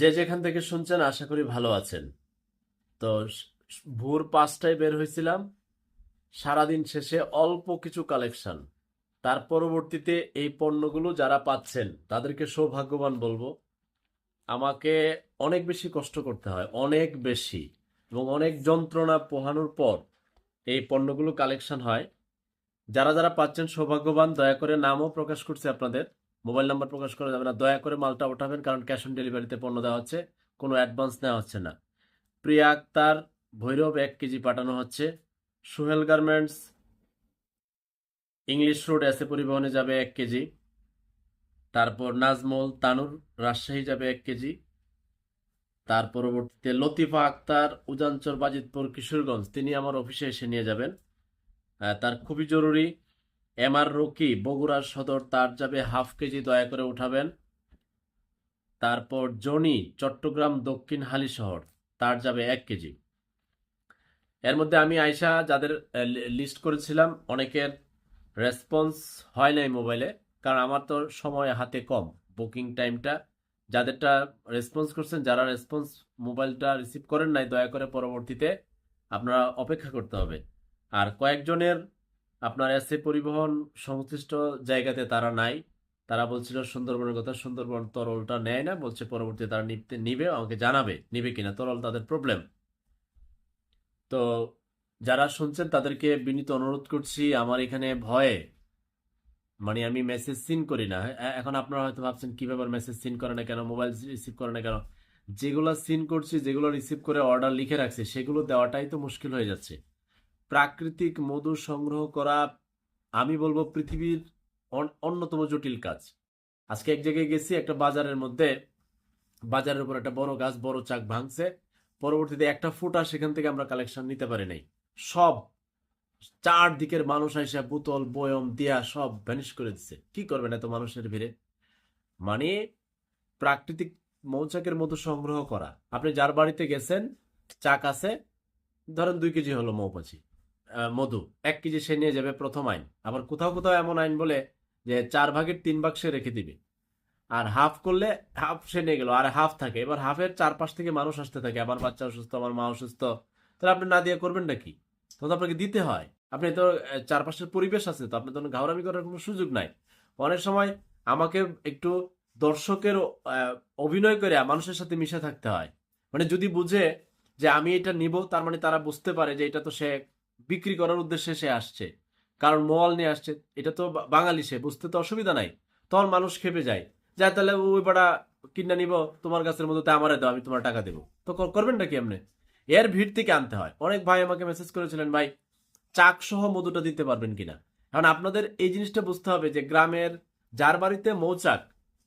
যে যেখান থেকে শুনছেন, আশা করি ভালো আছেন। তো ভোর পাঁচটায় বের হয়েছিলাম। সারাদিন শেষে অল্প কিছু কালেকশন। তার পরবর্তীতে এই পণ্যগুলো যারা পাচ্ছেন, তাদেরকে সৌভাগ্যবান বলব। আমাকে অনেক বেশি কষ্ট করতে হয়, অনেক বেশি। এবং অনেক যন্ত্রণা পোহানোর পর এই পণ্যগুলো কালেকশন হয়। যারা যারা পাচ্ছেন, সৌভাগ্যবান। দয়া করে নামও প্রকাশ করছে আপনাদের। মোবাইল নাম্বার প্রকাশ করা যাবে না। দয়া করে মালটা ওঠাবেন কারণ ক্যাশ অন ডেলিভারিতে পণ্য দেওয়া হচ্ছে, কোনো অ্যাডভান্স নেওয়া হচ্ছে না। প্রিয়া আক্তার, ভৈরব এক কেজি পাঠানো হচ্ছে। সুহেল গার্মেন্টস, ইংলিশ রোড এসে পরিবহনে যাবে এক কেজি। তারপর নাজমল, তানুর, রাজশাহী যাবে এক কেজি। তার পরবর্তীতে লতিফা আক্তার, উজানচর, বাজিতপুর, কিশোরগঞ্জ, তিনি আমার অফিসে এসে নিয়ে যাবেন। তার খুবই জরুরি। এম আর রকি বগুড়ার সদর তার যাবে হাফ কেজি দয়া করে উঠাবেন। তারপর জনি, চট্টগ্রাম দক্ষিণ হালি শহর, তার যাবে এক কেজি। এর মধ্যে আমি আয়সা যাদের লিস্ট করেছিলাম, অনেকের রেসপন্স হয় নাই মোবাইলে, কারণ আমার তো সময় হাতে কম, বুকিং টাইমটা। যাদেরটা রেসপন্স করছেন, যারা রেসপন্স মোবাইলটা রিসিভ করেন নাই দয়া করে পরবর্তীতে, আপনারা অপেক্ষা করতে হবে। আর কয়েকজনের আপনার এসে পরিবহন সংশ্লিষ্ট জায়গাতে তারা নাই। তারা বলছিল, সুন্দরবনের কথা, সুন্দরবন তরলটা নেয় না। বলছে পরবর্তী তারা নিতে নিবে, আমাকে জানাবে, নিবে কিনা? তরল তাদের প্রবলেম তো যারা শুনছেন, তাদেরকে বিনীত অনুরোধ করছি, আমার এখানে ভয়ে মানে আমি মেসেজ সিন করি না। এখন আপনারা হয়তো ভাবছেন কীভাবে মেসেজ সিন করে না কেন? মোবাইল রিসিভ করে না কেন? যেগুলো সিন করছি, যেগুলো রিসিভ করে অর্ডার লিখে রাখছি, সেগুলো দেওয়াটাই তো মুশকিল হয়ে যাচ্ছে। প্রাকৃতিক মধু সংগ্রহ করা আমি বলব পৃথিবীর অন্যতম জটিল কাজ। আজকে এক জায়গায় গেছি একটা বাজারের মধ্যে বাজারের উপর একটা বড় গাছ বড় চাক ভাঙছে। পরবর্তীতে একটা ফুটা সেখান থেকে আমরা কালেকশন নিতে পারি নাই। সব চারদিকের মানুষ এসে বোতল বয়ম দিয়া সব ভ্যানিশ করে দিচ্ছে কি করবেন এত মানুষের ভিড়ে? মানে প্রাকৃতিক মৌচাকের মধু সংগ্রহ করা। আপনি যার বাড়িতে গেছেন চাক আছে ধরেন দুই কেজি হলো আহ, মধু। এক কেজি সে নিয়ে যাবে প্রথম আইন। আবার কোথাও কোথাও এমন আইন বলে যে চার ভাগের তিন ভাগ সে রেখে দিবে। আর হাফ করলে হাফ সে নিয়ে গেল, আর হাফ থাকে। এবার হাফের চারপাশ থেকে মানুষ আসতে থাকে। আমার বাচ্চা অসুস্থ, আমার মা অসুস্থ। তাহলে আপনি না দিয়ে করবেন নাকি তখন তো আপনাকে দিতে হয়। আপনি তো চারপাশের পরিবেশ আছে, তো আপনি তো ঘাওড়ামি করার কোনো সুযোগ নাই। অনেক সময় আমাকে একটু দর্শকের অভিনয় করে মানুষের সাথে মিশে থাকতে হয়। মানে যদি বুঝে যে আমি এটা নিব, তার মানে তারা বুঝতে পারে যে এটা তো সে বিক্রি করার উদ্দেশ্যে সে আসছে। কারণ মল নিয়ে আসছে। এটা তো বাঙালি, সে বুঝতে তো অসুবিধা নাই। তখন মানুষ খেপে যায়। যা তাহলে ওই পাড়া কিনা নিব, তোমার কাছের মতো তা আমারে দাও, আমি তোমার টাকা দেবো। তো কর- করবেন নাকি আপনি এর ভিড় থেকে আনতে হয়। অনেক ভাই আমাকে মেসেজ করেছিলেন, ভাই চাক সহ মধুটা দিতে পারবেন কিনা? এখন আপনাদের এই জিনিসটা বুঝতে হবে যে গ্রামের যার বাড়িতে মৌচাক,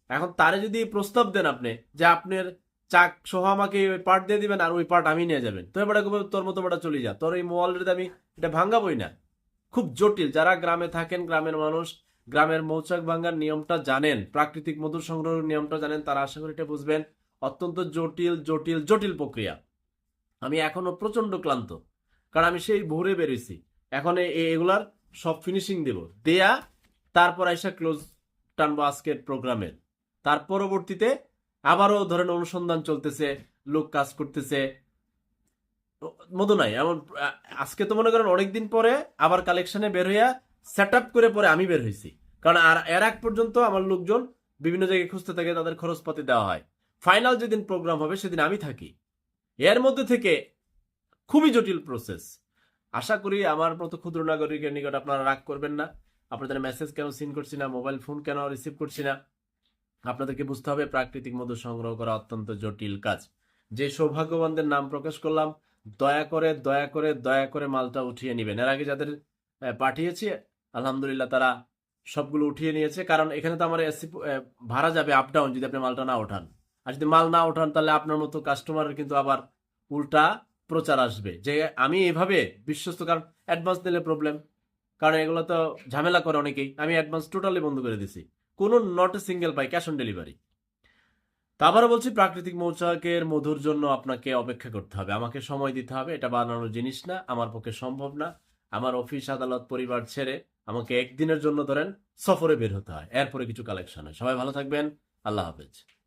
এখন তারে যদি প্রস্তাব দেন আপনি যে আপনার চাক সহ আমাকে ওই পার্ট দিয়ে দিবেন আর ওই পার্ট আমি নিয়ে যাবেন। তো এবার তোর মতো বেটা চলে যা। তোর এই মোবাইলের আমি এটা ভাঙ্গাবই না। খুব জটিল। যারা গ্রামে থাকেন, গ্রামের মানুষ, গ্রামের মৌচাক ভাঙ্গার নিয়মটা জানেন, প্রাকৃতিক মধু সংগ্রহের নিয়মটা জানেন, তারা আশা করি এটা বুঝবেন। অত্যন্ত জটিল জটিল জটিল প্রক্রিয়া। আমি এখনও প্রচণ্ড ক্লান্ত, কারণ আমি সেই ভোরে বেরিয়েছি। এখন এগুলার সব ফিনিশিং দেব। দেয়া, তারপর আইসা ক্লোজ টানবো আজকের প্রোগ্রামের তার পরবর্তীতে আবারও ধরেন অনুসন্ধান চলতেছে, লোক কাজ করতেছে। মধু নাই, এমন আজকে তো মনে করেন অনেকদিন পরে আবার কালেকশনে বের হইয়া সেট আপ করে পরে আমি বের হয়েছি কারণ আর, এর আগ পর্যন্ত আমার লোকজন বিভিন্ন জায়গায় খুঁজতে থাকে, তাদের খরচপাতি দেওয়া হয়। ফাইনাল যেদিন প্রোগ্রাম হবে, সেদিন আমি থাকি। এর মধ্যে থেকে খুবই জটিল প্রসেস আশা করি আমার মতো ক্ষুদ্র নাগরিকের নিকট আপনারা রাগ করবেন না। আপনাদের মেসেজ কেন সিন করছি না? মোবাইল ফোন কেন রিসিভ করছি না? আপনাদেরকে বুঝতে হবে, প্রাকৃতিক মধু সংগ্রহ করা অত্যন্ত জটিল কাজ। যে সৌভাগ্যবানদের নাম প্রকাশ করলাম, দয়া করে দয়া করে দয়া করে মালটা উঠিয়ে নেবেন। এর আগে যাদের পাঠিয়েছি, আলহামদুলিল্লাহ তারা সবগুলো উঠিয়ে নিয়েছে। কারণ এখানে তো আমার এসি ভাড়া যাবে আপ ডাউন যদি আপনি মালটা না ওঠান। আর যদি মাল না ওঠান, তাহলে আপনার মতো কাস্টমারের কিন্তু আবার উল্টা প্রচার আসবে। যে আমি এভাবে বিশ্বস্ত, কারণ অ্যাডভান্স দিলে প্রবলেম কারণ এগুলো তো ঝামেলা করে অনেকেই। আমি অ্যাডভান্স টোটালি বন্ধ করে দিছি। কোনো not a single pie cash on delivery তারপরে বলছি, প্রাকৃতিক মৌচাকের মধুর জন্য আপনাকে অপেক্ষা করতে হবে। আমাকে সময় দিতে হবে, এটা বানানোর জিনিস না, আমার পক্ষে সম্ভব না। আমার অফিস, আদালত, পরিবার ছেড়ে আমাকে একদিনের জন্য ধরেন সফরে বের হতে হয়। এরপরে কিছু কালেকশন হয়। সবাই ভালো থাকবেন। আল্লাহ হাফেজ।